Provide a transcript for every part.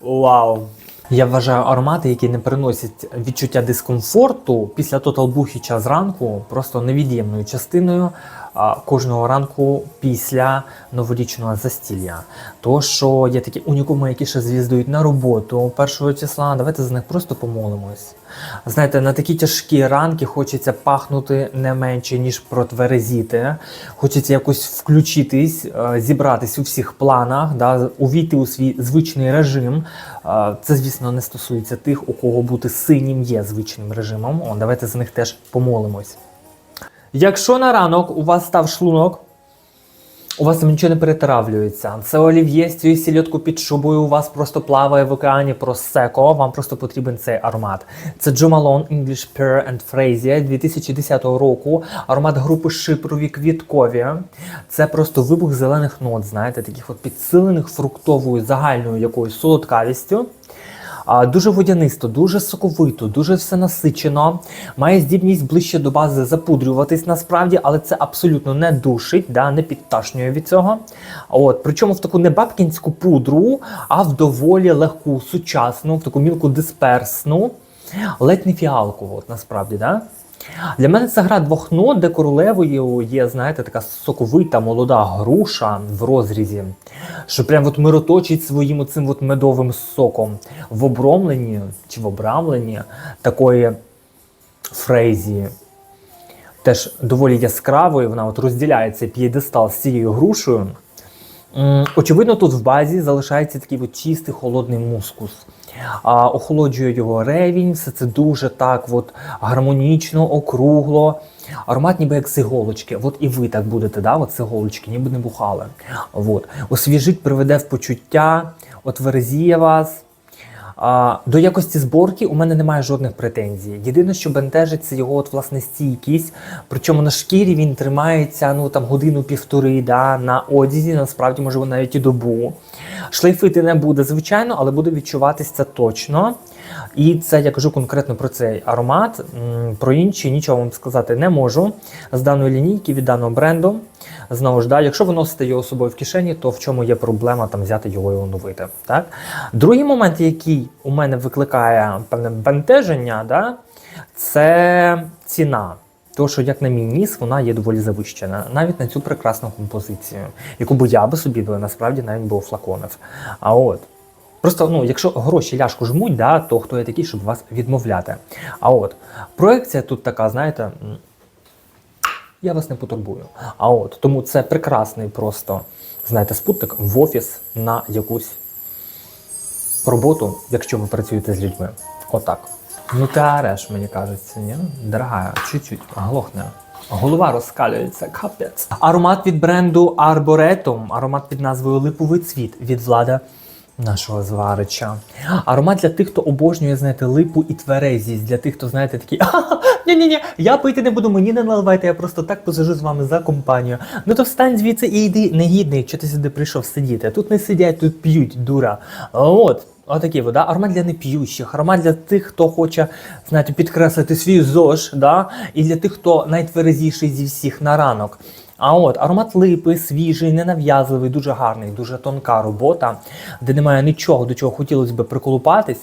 Вау! Я вважаю аромати, які не приносять відчуття дискомфорту після тоталбухіча Бухіча зранку, просто невід'ємною частиною кожного ранку після новорічного застілля. То, що є такі унікуми, які ще звіздують на роботу першого числа, давайте за них просто помолимось. Знаєте, на такі тяжкі ранки хочеться пахнути не менше, ніж протверезіти. Хочеться якось включитись, е, зібратись у всіх планах, да, увійти у свій звичний режим. Е, Це, звісно, не стосується тих, у кого бути синім є звичним режимом. О, давайте за них теж помолимось. Якщо на ранок у вас став шлунок, у вас нічого не перетравлюється. Це олів'є з цією сільотку під шубою у вас просто плаває в океані просеко. Вам просто потрібен цей аромат. Це Джо Малон English Pear and Frasia 2010 року. Аромат групи Шипрові квіткові. Це просто вибух зелених нот, знаєте, таких от підсилених фруктовою загальною якоюсь солодкавістю. Дуже водянисто, дуже соковито, дуже все насичено. Має здібність ближче до бази запудрюватись насправді, але це абсолютно не душить, да, не підташнює від цього. От, причому в таку не бабкінську пудру, а в доволі легку, сучасну, в таку мілку дисперсну, ледь не фіалку, от, насправді. Да? Для мене це гра двох нот, де королевою є, знаєте, така соковита молода груша в розрізі, що прям от мироточить своїм оцим от медовим соком в обромленні чи в обрамленні такої фрейзі. Теж доволі яскравою, вона от розділяє цей п'єдестал з цією грушею. М, Очевидно, тут в базі залишається такий от чистий холодний мускус. А, охолоджує його ревінь, все це дуже так от гармонічно, округло. Аромат ніби як з іголочки. От і ви так будете, да? от з ніби не бухали. От. Освіжить, приведе в почуття, отверзіє вас. А, до якості зборки у мене немає жодних претензій. Єдине, що бентежить, це його от, власне стійкість. Причому на шкірі він тримається ну там годину-півтори, да, на одязі, насправді, можливо, навіть і добу. Шлейфити не буде, звичайно, але буде відчуватись це точно. І це я кажу конкретно про цей аромат. Про інші нічого вам сказати не можу. З даної лінійки від даного бренду. Знову ж, да, якщо ви носите його з собою в кишені, то в чому є проблема там взяти його і оновити. Так? Другий момент, який у мене викликає певне бентеження, да, це ціна. Тому що, як на мій ніс, вона є доволі завищена, навіть на цю прекрасну композицію, яку би я би собі би насправді навіть би офлаконив. А от. Просто, ну, якщо гроші ляшку жмуть, да, то хто я такий, щоб вас відмовляти. А от проекція тут така, знаєте, я вас не потурбую. А от тому це прекрасний просто, знаєте, спутник в офіс на якусь роботу, якщо ви працюєте з людьми. Отак. Ну ти ареш, мені кажеться, ні? Дорога, чуть-чуть, глохне. Голова розкалюється, капець. Аромат від бренду Arboretum, аромат під назвою Липовий цвіт від влада нашого зварича. Аромат для тих, хто обожнює, знаєте, липу і тверезість. Для тих, хто, знаєте, такі ні-ні-ні, я пити не буду, мені не наливайте, я просто так посижу з вами за компанію. Ну то встань звідси і йди, негідний, що ти сюди прийшов сидіти. Тут не сидять, тут п'ють, дура. От. Отакий вода, аромат для неп'ющих, аромат для тих, хто хоче, знаєте, підкреслити свій ЗОЖ, да? і для тих, хто найтверезіший зі всіх на ранок. А от аромат липи, свіжий, ненав'язливий, дуже гарний, дуже тонка робота, де немає нічого, до чого хотілося б приколупатись.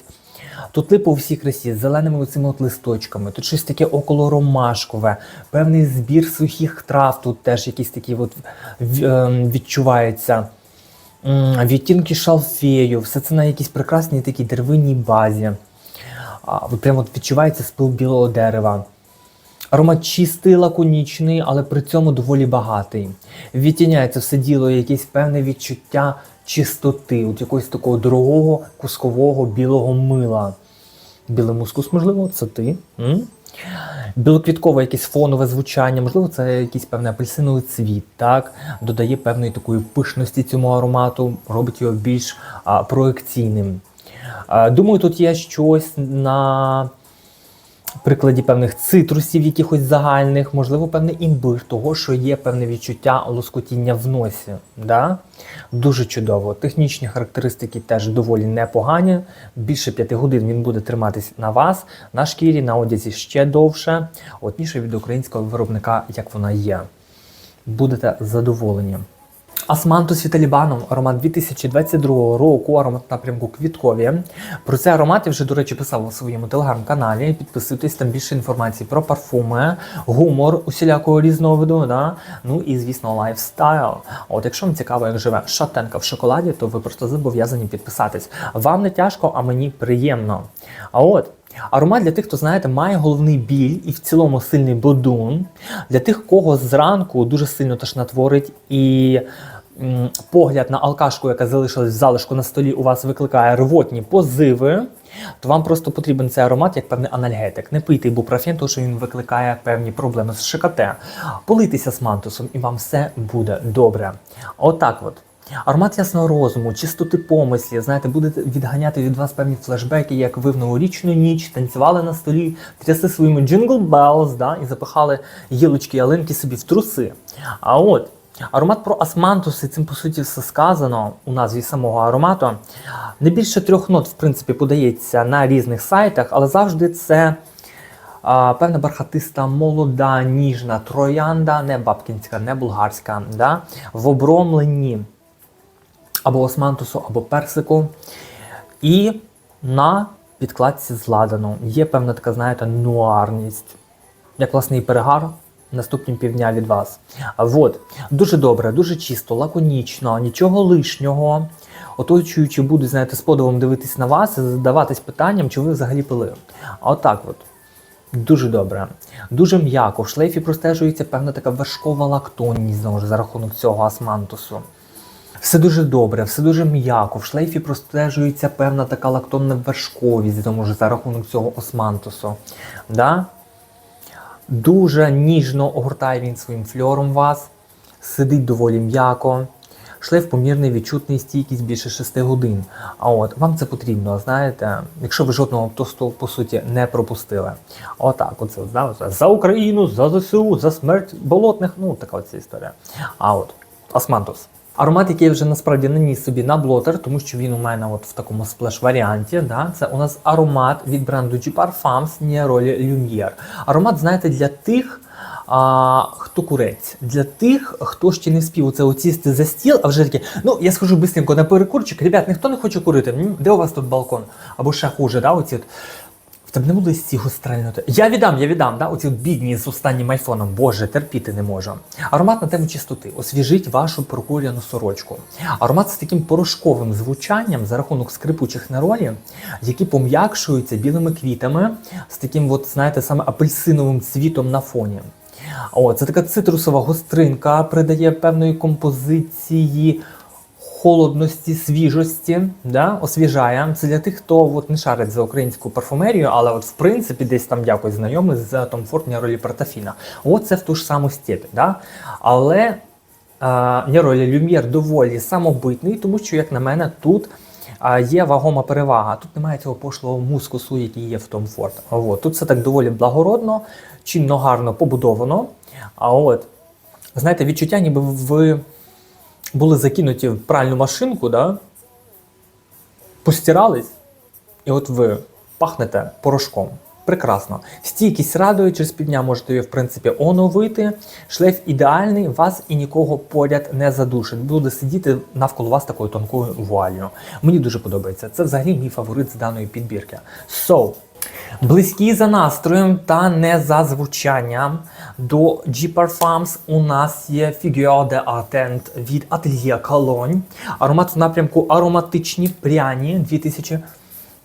Тут липа у всій красі з зеленими оцими от листочками, тут щось таке около ромашкове, певний збір сухих трав, тут теж якийсь такий от в- ем, відчувається. Відтінки шалфею, все це на якійсь прекрасній такій деревинній базі. Прямо відчувається спил білого дерева. Аромат чистий, лаконічний, але при цьому доволі багатий. Відтіняється все діло якесь певне відчуття чистоти, от якогось такого дорогого кускового білого мила. Білий мускус, можливо, це ти. М? Білоквіткове якесь фонове звучання, можливо, це якийсь певний апельсиновий цвіт, так? Додає певної такої пишності цьому аромату, робить його більш а, проекційним. А, думаю, тут є щось на прикладі певних цитрусів, якихось загальних, можливо, певний імбир, того, що є певне відчуття лоскотіння в носі. Да? Дуже чудово. Технічні характеристики теж доволі непогані. Більше 5 годин він буде триматись на вас, на шкірі, на одязі ще довше. Ніше від українського виробника, як вона є. Будете задоволені. Асмантус Віталібаном, аромат 2022 року, аромат напрямку квіткові. Про цей аромат я вже, до речі, писав у своєму телеграм-каналі. Підписуйтесь там більше інформації про парфуми, гумор усілякого різного виду, да? ну і, звісно, лайфстайл. От якщо вам цікаво, як живе шатенка в шоколаді, то ви просто зобов'язані підписатись. Вам не тяжко, а мені приємно. А от. Аромат для тих, хто знаєте, має головний біль і в цілому сильний бодун. Для тих, кого зранку дуже сильно тошнотворить і погляд на алкашку, яка залишилась в залишку на столі, у вас викликає рвотні позиви. То вам просто потрібен цей аромат як певний анальгетик. Не пийте ібупрофен, тому що він викликає певні проблеми з ШКТ. Политеся з мантусом, і вам все буде добре. Отак от. Аромат ясного розуму, чистоти помислів, знаєте, буде відганяти від вас певні флешбеки, як ви в новорічну ніч танцювали на столі, трясли своїми Bells, да, і запихали гілочки ялинки собі в труси. А от аромат про асмантуси, цим по суті все сказано у назві самого аромату. Не більше трьох нот, в принципі, подається на різних сайтах, але завжди це. А, певна бархатиста, молода, ніжна троянда, не бабкінська, не булгарська, да? в обромленні або османтусу, або персику. І на підкладці з ладану є певна така, знаєте, нуарність, як власне і перегар. Наступні півдня від вас. А от, дуже добре, дуже чисто, лаконічно, нічого лишнього. Оточуючи будуть, знаєте, з подивом дивитись на вас і задаватись питанням, чи ви взагалі пили. А отак от. Дуже добре, дуже м'яко. В шлейфі простежується певна така вершкова лактонність знову ж за рахунок цього асмантусу. Все дуже добре, все дуже м'яко. В шлейфі простежується певна така лактонна вершковість, тому ж за рахунок цього османтусу. Да? Дуже ніжно огортає він своїм фльором вас, сидить доволі м'яко. Шлейф помірний, відчутний, стійкість більше 6 годин. А от вам це потрібно, знаєте, якщо ви жодного тосту, по суті, не пропустили. Отак, оце, оце за Україну, за ЗСУ, за смерть болотних. Ну, така оця історія. А от, Османтус. Аромат, який я вже насправді наніс собі на блотер, тому що він у мене от в такому сплеш-варіанті. Да? Це у нас аромат від бренду G Parfums Nieroli Lumiere. Аромат, знаєте, для тих, а, хто курець, для тих, хто ще не спів оце оцісти за стіл, а вже таке, ну я схожу бистренько на перекурчик. Ребят, ніхто не хоче курити. Де у вас тут балкон? Або ще хуже, да, оці от. Тебе не буде стігу стрельнути. Я віддам, я віддам, да? оці бідні з останнім айфоном. Боже, терпіти не можу. Аромат на тему чистоти. Освіжить вашу прокуряну сорочку. Аромат з таким порошковим звучанням за рахунок скрипучих неролів, які пом'якшуються білими квітами, з таким, от, знаєте, саме апельсиновим цвітом на фоні. О, це така цитрусова гостринка, придає певної композиції холодності, свіжості, да, освіжає. Це для тих, хто от, не шарить за українську парфумерію, але от в принципі десь там якось знайомий з Tom Ford Неролі Портофіна. От це в ту ж саму степень. Да? Але Неролі Люм'єр доволі самобитний, тому що, як на мене, тут. а, Є вагома перевага. Тут немає цього пошлого мускусу, який є в Tom Ford. От. Тут все так доволі благородно, чинно гарно побудовано. А от, знаєте, відчуття, ніби ви були закинуті в пральну машинку, да? постирались, і от ви пахнете порошком. Прекрасно. Стійкість радує, через півдня можете її, в принципі, оновити. Шлейф ідеальний, вас і нікого поряд не задушить. Буде сидіти навколо вас такою тонкою вуалью. Мені дуже подобається. Це взагалі мій фаворит з даної підбірки. So, Близькі за настроєм та не за звучанням до G Parfums у нас є Figure de Artent від Atelier Cologne. Аромат в напрямку ароматичні пряні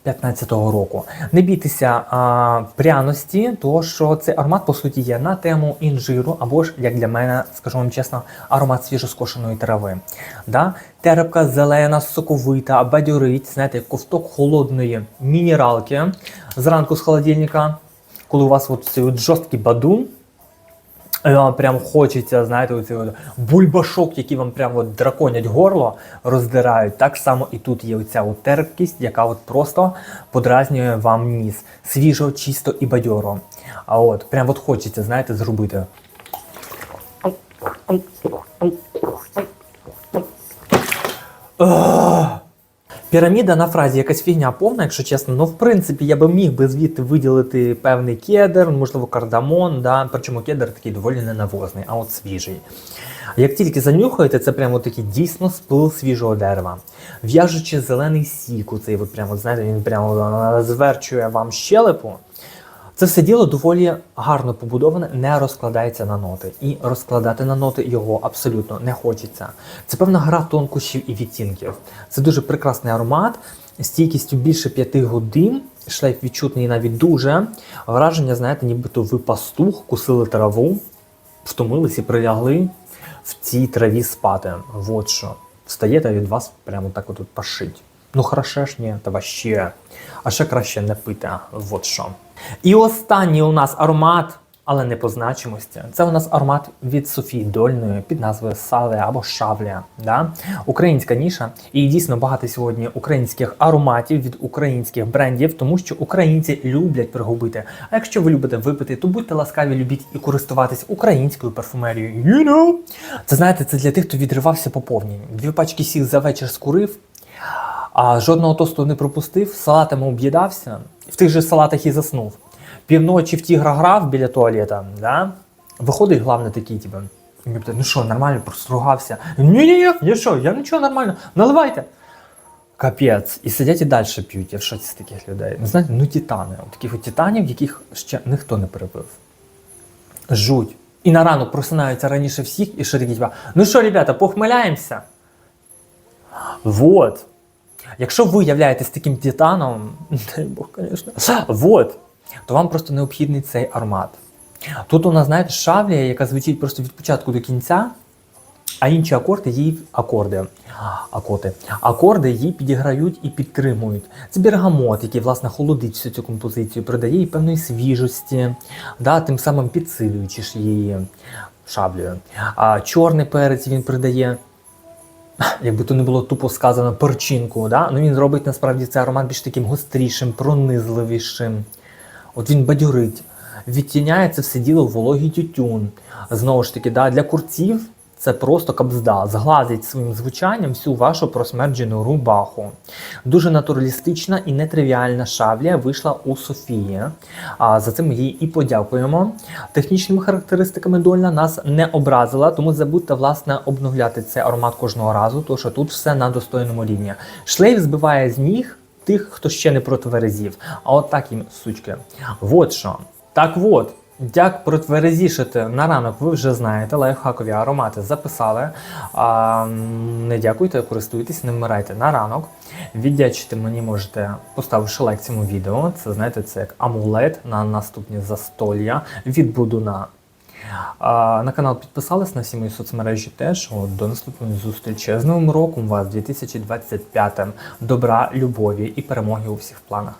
2015 року. Не бійтеся а, пряності, тому що цей аромат, по суті, є на тему інжиру, або ж, як для мене, скажу вам чесно, аромат свіжоскошеної трави. Да? Терпка, зелена, соковита, бадьорить, знаєте, ковток холодної мінералки зранку з холодильника, коли у вас от цей от жорсткий бадун. Вам прям хочеться, знаєте, оцей бульбашок, які вам прям от драконять горло, роздирають. Так само і тут є оця от терпкість, яка от просто подразнює вам ніс. Свіжо, чисто і бадьоро. А от прям от хочеться, знаєте, зробити. Піраміда на фразі якась фігня повна, якщо чесно. Ну, в принципі, я би міг би звідти виділити певний кедр, можливо, кардамон, да? причому кедр такий доволі ненавозний, а от свіжий. Як тільки занюхаєте, це прямо такий дійсно спил свіжого дерева. В'яжучи зелений сік, цей от прямо, знаєте, він прямо зверчує вам щелепу. Це все діло доволі гарно побудоване, не розкладається на ноти. І розкладати на ноти його абсолютно не хочеться. Це певна гра тонкощів і відтінків. Це дуже прекрасний аромат, стійкістю більше 5 годин. Шлейф відчутний навіть дуже. Враження, знаєте, нібито ви пастух, кусили траву, втомились і прилягли в цій траві спати. Вот що. Встаєте від вас прямо так отут пашить. Ну, хороше ж ні, та ваще. А ще краще не пити. Вот що. І останній у нас аромат, але не по значимості. Це у нас аромат від Софії Дольної під назвою Сале або Шавля. Да? Українська ніша. І дійсно багато сьогодні українських ароматів від українських брендів, тому що українці люблять пригубити. А якщо ви любите випити, то будьте ласкаві, любіть і користуватись українською парфумерією. You know? Це знаєте, це для тих, хто відривався по повній. Дві пачки сіг за вечір скурив. А жодного тосту не пропустив, салатами об'їдався, в тих же салатах і заснув. Півночі в тігра грав біля туалета, да? виходить главне такий, типу, ну що, нормально, простругався. Ні-ні-ні, я що, я нічого нормально, наливайте. Капець. І сидять і далі п'ють. Я в шоці з таких людей. Ну, знаєте, ну титани. От таких от титанів, яких ще ніхто не перепив. Жуть. І на ранок просинаються раніше всіх і ще типа, ну що, ребята, похмеляємося? Вот. Якщо ви являєтесь таким титаном, дай Бог, звісно, вот, то вам просто необхідний цей аромат. Тут у нас, знаєте, шавлія, яка звучить просто від початку до кінця, а інші акорди її акорди. Акоти. Акорди її підіграють і підтримують. Це бергамот, який власне холодить всю цю композицію, придає їй певної свіжості, да, тим самим підсилюючи ж її шаблею. А чорний перець він придає якби то не було тупо сказано перчинку, да? ну він робить насправді цей аромат більш таким гострішим, пронизливішим. От він бадьорить, відтіняє це все діло в вологий тютюн. Знову ж таки, да, для курців це просто кабзда, згладить своїм звучанням всю вашу просмерджену рубаху. Дуже натуралістична і нетривіальна шавлія вийшла у Софії. А за це ми їй і подякуємо. Технічними характеристиками дольна нас не образила, тому забудьте власне обновляти цей аромат кожного разу, тому що тут все на достойному рівні. Шлейф збиває з ніг тих, хто ще не протверезів. А от так їм сучки. Вот що. Так от. Як протверезішити на ранок, ви вже знаєте, лайфхакові аромати записали. А, не дякуйте, користуйтесь, не вмирайте на ранок. Віддячити мені можете, поставивши лайк цьому відео. Це знаєте, це як амулет на наступні застолля від Будуна. А, на канал підписались на всі мої соцмережі теж. От, до наступної зустрічі. З Новим роком вас 2025. Добра, любові і перемоги у всіх планах.